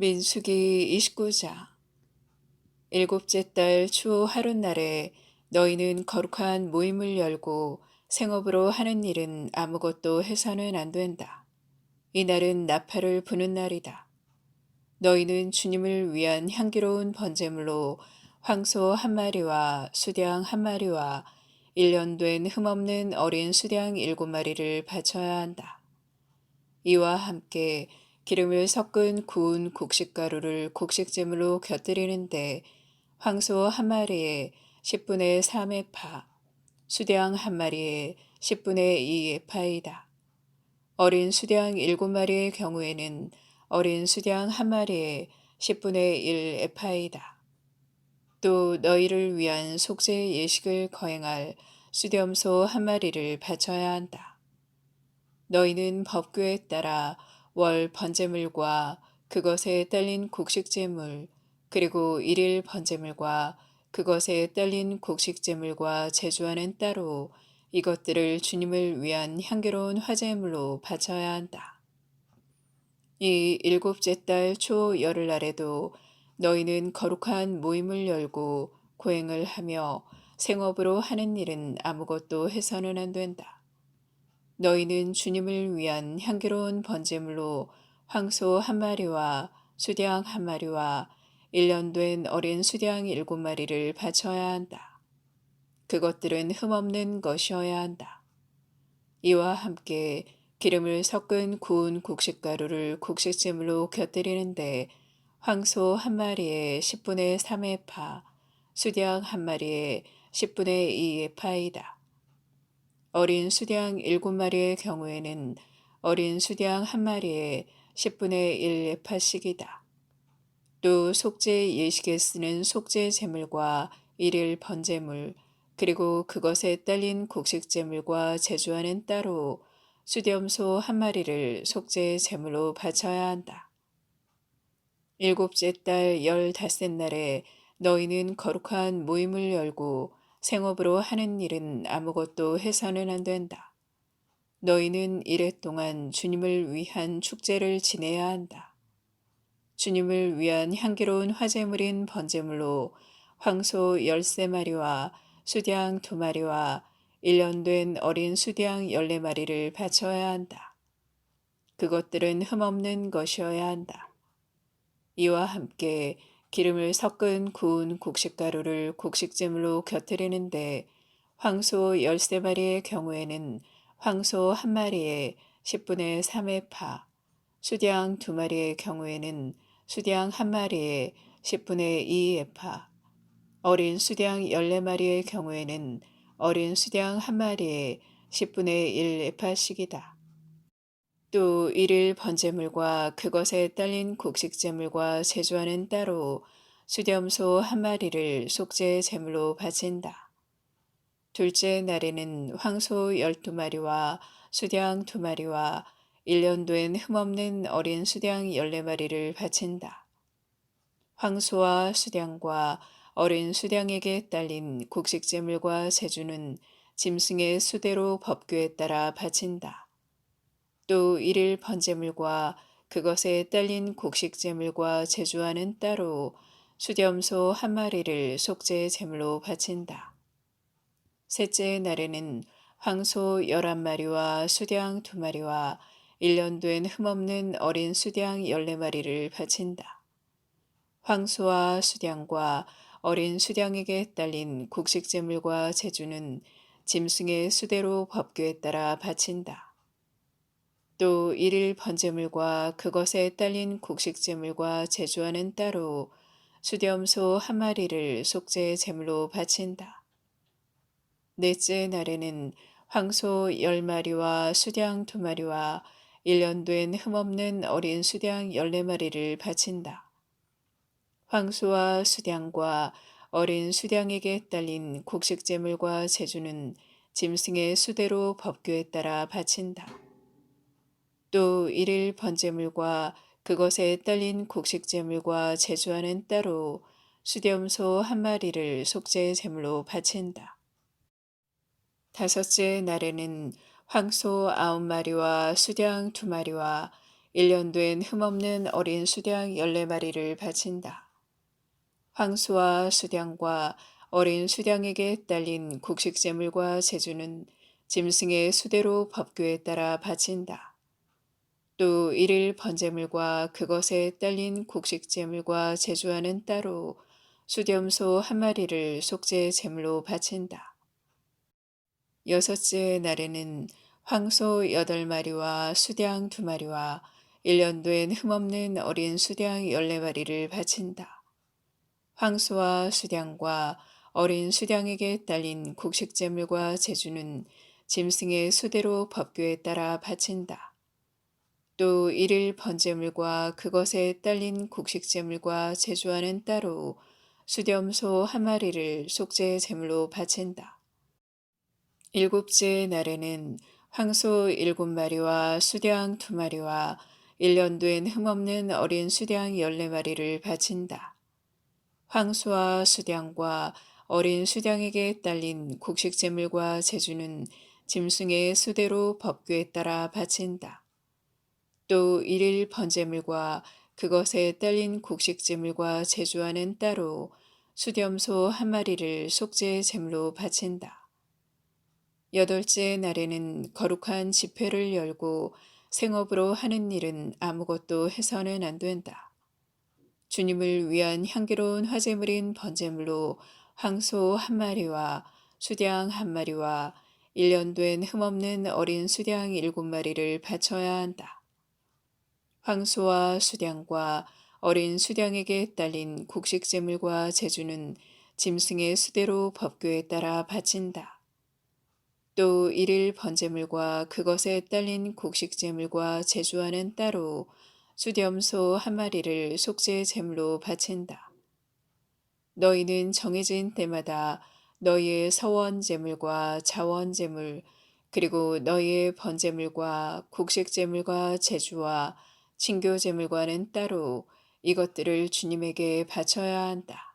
민수기 29장 일곱째 달 초 하룻날에 너희는 거룩한 모임을 열고 생업으로 하는 일은 아무것도 해서는 안 된다. 이날은 나팔을 부는 날이다. 너희는 주님을 위한 향기로운 번제물로 황소 한 마리와 수량 한 마리와 1년 된 흠없는 어린 수량 일곱 마리를 바쳐야 한다. 이와 함께 기름을 섞은 구운 곡식가루를 곡식재물로 곁들이는데 황소 한 마리에 10분의 3의 파, 수량 한 마리에 10분의 2의 파이다. 어린 수량 7마리의 경우에는 어린 수량 한 마리에 10분의 1의 파이다. 또 너희를 위한 속죄 예식을 거행할 수렴소 한 마리를 바쳐야 한다. 너희는 법규에 따라 월 번제물과 그것에 딸린 곡식제물 그리고 일일 번제물과 그것에 딸린 곡식제물과 제주하는 따로 이것들을 주님을 위한 향기로운 화제물로 바쳐야 한다. 이 일곱째 달 초 열흘날에도 너희는 거룩한 모임을 열고 고행을 하며 생업으로 하는 일은 아무것도 해서는 안 된다. 너희는 주님을 위한 향기로운 번제물로 황소 한 마리와 수량 한 마리와 1년 된 어린 수량 일곱 마리를 바쳐야 한다. 그것들은 흠없는 것이어야 한다. 이와 함께 기름을 섞은 구운 곡식가루를 곡식재물로 곁들이는데 황소 한 마리에 10분의 3의 파, 수량 한 마리에 10분의 2의 파이다. 어린 수량 일곱 마리의 경우에는 어린 수량 한 마리에 10분의 1의 파씩이다. 또 속죄 예식에 쓰는 속죄 제물과 일일 번제물 그리고 그것에 딸린 곡식 제물과 제주하는 따로 수렴소 한 마리를 속죄 제물로 바쳐야 한다. 일곱째 달 열다섯 날에 너희는 거룩한 모임을 열고 생업으로 하는 일은 아무것도 해서는 안 된다. 너희는 이래 동안 주님을 위한 축제를 지내야 한다. 주님을 위한 향기로운 화제물인 번제물로 황소 열세 마리와 수량 두 마리와 1년 된 어린 수량 열네 마리를 바쳐야 한다. 그것들은 흠없는 것이어야 한다. 이와 함께 기름을 섞은 구운 곡식가루를 곡식재물로 곁들이는데 황소 열세 마리의 경우에는 황소 한 마리에 10분의 3의 파, 수량 두 마리의 경우에는 수량 한 마리에 10분의 2의 파, 어린 수량 열네 마리의 경우에는 어린 수량 한 마리에 10분의 1의 파씩이다. 또 일일 번제물과 그것에 딸린 곡식제물과 제주하는 따로 수렴소 한 마리를 속죄 제물로 바친다. 둘째 날에는 황소 열두 마리와 수량 두 마리와 1년 된 흠없는 어린 수량 열네 마리를 바친다. 황소와 수량과 어린 수량에게 딸린 곡식제물과 제주는 짐승의 수대로 법규에 따라 바친다. 또 일일 번제물과 그것에 딸린 곡식 제물과 제주하는 따로 수렴소 한 마리를 속죄 제물로 바친다. 셋째 날에는 황소 열한 마리와 수량 두 마리와 1년 된 흠없는 어린 수량 열네 마리를 바친다. 황소와 수량과 어린 수량에게 딸린 곡식 제물과 제주는 짐승의 수대로 법규에 따라 바친다. 또 일일 번제물과 그것에 딸린 곡식제물과 제주하는 따로 수렴소 한 마리를 속죄 제물로 바친다. 넷째 날에는 황소 열 마리와 수량 두 마리와 1년 된 흠없는 어린 수량 열네 마리를 바친다. 황소와 수량과 어린 수량에게 딸린 곡식제물과 제주는 짐승의 수대로 법규에 따라 바친다. 또 일일 번제물과 그것에 딸린 곡식제물과 제주하는 따로 수렴소 한 마리를 속죄 제물로 바친다. 다섯째 날에는 황소 아홉 마리와 수량 두 마리와 1년 된 흠없는 어린 수량 14마리를 바친다. 황소와 수량과 어린 수량에게 딸린 곡식제물과 제주는 짐승의 수대로 법규에 따라 바친다. 또 일일 번제물과 그것에 딸린 곡식 제물과 제주와는 따로 수렴소 한 마리를 속죄 제물로 바친다. 여섯째 날에는 황소 여덟 마리와 수량 두 마리와 일년 된 흠없는 어린 수량 열네 마리를 바친다. 황소와 수량과 어린 수량에게 딸린 곡식 제물과 제주는 짐승의 수대로 법규에 따라 바친다. 또 일일 번제물과 그것에 딸린 곡식제물과 제주와는 따로 수렴소 한 마리를 속죄 제물로 바친다. 일곱째 날에는 황소 일곱 마리와 수량 두 마리와 일년 된 흠없는 어린 수량 열네 마리를 바친다. 황소와 수량과 어린 수량에게 딸린 곡식 제물과 제주는 짐승의 수대로 법규에 따라 바친다. 또 일일 번제물과 그것에 딸린 곡식제물과 제주와는 따로 수렴소 한 마리를 속죄 제물로 바친다. 여덟째 날에는 거룩한 집회를 열고 생업으로 하는 일은 아무것도 해서는 안 된다. 주님을 위한 향기로운 화제물인 번제물로 황소 한 마리와 수량 한 마리와 1년 된 흠없는 어린 수량 일곱 마리를 바쳐야 한다. 황소와 수량과 어린 수량에게 딸린 곡식 제물과 제주는 짐승의 수대로 법규에 따라 바친다. 또 일일 번제물과 그것에 딸린 곡식 제물과 제주와는 따로 수렴소 한 마리를 속죄 제물로 바친다. 너희는 정해진 때마다 너희의 서원 제물과 자원 제물 그리고 너희의 번제물과 곡식 제물과 제주와 친교 제물과는 따로 이것들을 주님에게 바쳐야 한다.